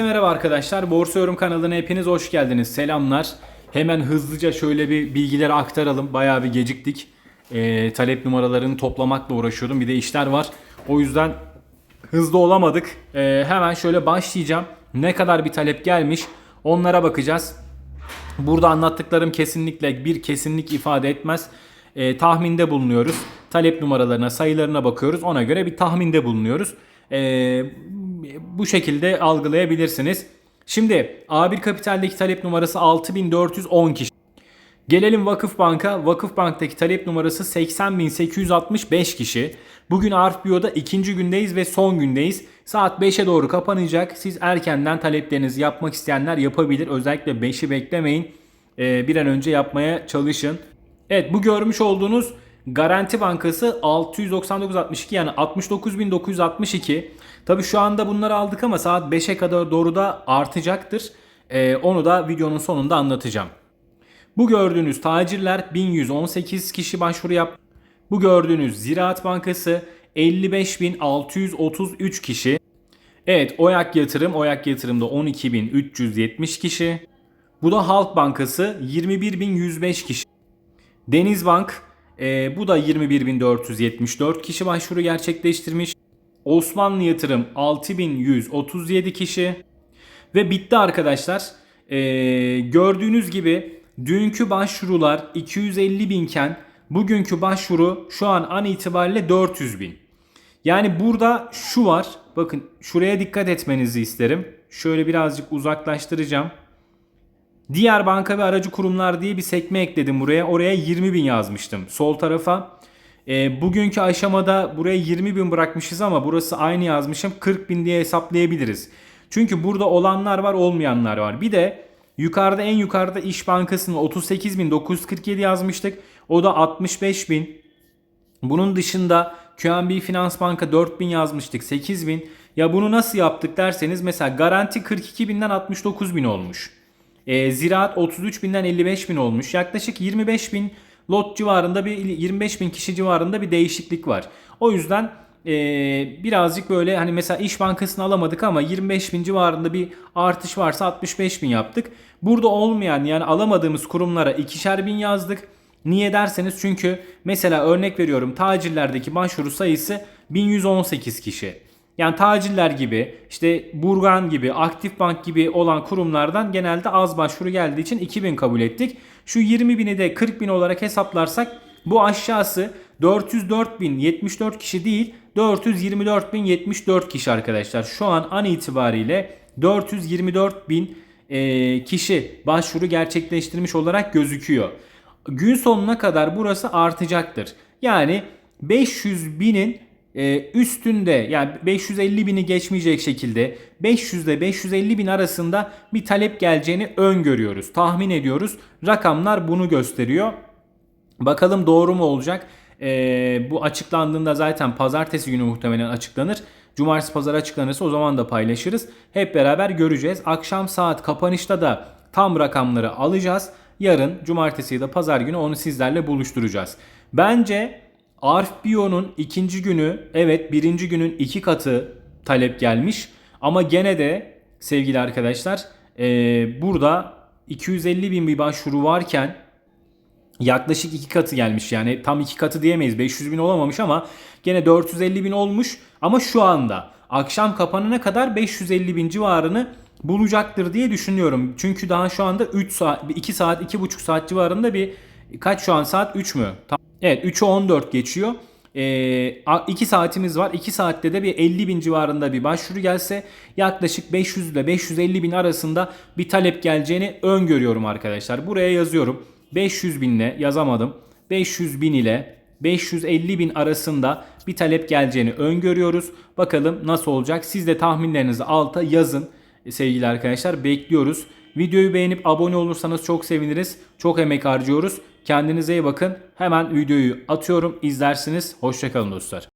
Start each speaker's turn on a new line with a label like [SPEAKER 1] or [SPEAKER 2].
[SPEAKER 1] Merhaba arkadaşlar, Borsa Yorum kanalına hepiniz hoş geldiniz. Selamlar. Hemen hızlıca şöyle bir bilgileri aktaralım. Bayağı bir geciktik. Ee, talep numaralarını toplamakla uğraşıyordum. Bir de işler var. O yüzden hızlı olamadık. Ee, hemen şöyle başlayacağım. Ne kadar bir talep gelmiş onlara bakacağız. Burada anlattıklarım kesinlikle bir kesinlik ifade etmez. Ee, tahminde bulunuyoruz. Talep numaralarına, sayılarına bakıyoruz. Ona göre bir tahminde bulunuyoruz. Ee, bu şekilde algılayabilirsiniz. Şimdi A1 Kapital'deki talep numarası 6410 kişi. Gelelim Vakıfbank'a. Vakıfbank'taki talep numarası 80.865 kişi. Bugün RPO'da ikinci gündeyiz ve son gündeyiz. Saat 5'e doğru kapanacak. Siz erkenden taleplerinizi yapmak isteyenler yapabilir. Özellikle 5'i beklemeyin. Ee, bir an önce yapmaya çalışın. Evet bu görmüş olduğunuz Garanti Bankası 699.62 yani 69.962. Tabi şu anda bunları aldık ama saat 5'e kadar doğru da artacaktır. Ee, onu da videonun sonunda anlatacağım. Bu gördüğünüz tacirler 1118 kişi başvuru yap. Bu gördüğünüz Ziraat Bankası 55.633 kişi. Evet Oyak Yatırım, Oyak Yatırım'da 12.370 kişi. Bu da Halk Bankası 21.105 kişi. Denizbank e, bu da 21.474 kişi başvuru gerçekleştirmiş. Osmanlı Yatırım 6137 kişi. Ve bitti arkadaşlar. E, gördüğünüz gibi dünkü başvurular 250 binken bugünkü başvuru şu an an itibariyle 400 bin. Yani burada şu var. Bakın şuraya dikkat etmenizi isterim. Şöyle birazcık uzaklaştıracağım. Diğer banka ve aracı kurumlar diye bir sekme ekledim buraya. Oraya 20 bin yazmıştım. Sol tarafa. E, bugünkü aşamada buraya 20 bin bırakmışız ama burası aynı yazmışım. 40 bin diye hesaplayabiliriz. Çünkü burada olanlar var olmayanlar var. Bir de yukarıda en yukarıda İş Bankası'nın 38.947 yazmıştık. O da 65.000. Bunun dışında QNB Finans Banka 4000 yazmıştık 8000. Ya bunu nasıl yaptık derseniz mesela garanti 42.000'den 69.000 olmuş. E, ziraat 33.000'den 55.000 olmuş. Yaklaşık 25.000 lot civarında bir 25.000 kişi civarında bir değişiklik var. O yüzden e, birazcık böyle hani mesela İş Bankası'nı alamadık ama 25.000 civarında bir artış varsa 65.000 yaptık. Burada olmayan yani alamadığımız kurumlara ikişer bin yazdık. Niye derseniz çünkü mesela örnek veriyorum tacirlerdeki başvuru sayısı 1118 kişi. Yani tacirler gibi işte Burgan gibi Aktif Bank gibi olan kurumlardan genelde az başvuru geldiği için 2000 kabul ettik. Şu 20 bini de 40 bin olarak hesaplarsak bu aşağısı 404 bin 74 kişi değil 424 bin 74 kişi arkadaşlar. Şu an an itibariyle 424 bin e, kişi başvuru gerçekleştirmiş olarak gözüküyor. Gün sonuna kadar burası artacaktır. Yani 500 binin e, üstünde yani 550 bini geçmeyecek şekilde 500 ile 550 bin arasında bir talep geleceğini öngörüyoruz. Tahmin ediyoruz. Rakamlar bunu gösteriyor. Bakalım doğru mu olacak? Ee, bu açıklandığında zaten pazartesi günü muhtemelen açıklanır. Cumartesi pazar açıklanırsa o zaman da paylaşırız. Hep beraber göreceğiz. Akşam saat kapanışta da tam rakamları alacağız. Yarın cumartesi ya da pazar günü onu sizlerle buluşturacağız. Bence Arf Bio'nun ikinci günü evet birinci günün iki katı talep gelmiş. Ama gene de sevgili arkadaşlar ee, burada 250 bin bir başvuru varken yaklaşık iki katı gelmiş yani tam iki katı diyemeyiz 500 bin olamamış ama gene 450 bin olmuş ama şu anda akşam kapanana kadar 550 bin civarını bulacaktır diye düşünüyorum. Çünkü daha şu anda 3 saat 2 saat 2,5 saat civarında bir kaç şu an saat 3 mü? Tam, evet 3'ü 14 geçiyor. 2 ee, saatimiz var. 2 saatte de bir 50 bin civarında bir başvuru gelse yaklaşık 500 ile 550 bin arasında bir talep geleceğini öngörüyorum arkadaşlar. Buraya yazıyorum. 500 binle yazamadım. 500 bin ile 550 bin arasında bir talep geleceğini öngörüyoruz. Bakalım nasıl olacak? Siz de tahminlerinizi alta yazın sevgili arkadaşlar. Bekliyoruz. Videoyu beğenip abone olursanız çok seviniriz. Çok emek harcıyoruz. Kendinize iyi bakın. Hemen videoyu atıyorum. izlersiniz. Hoşçakalın dostlar.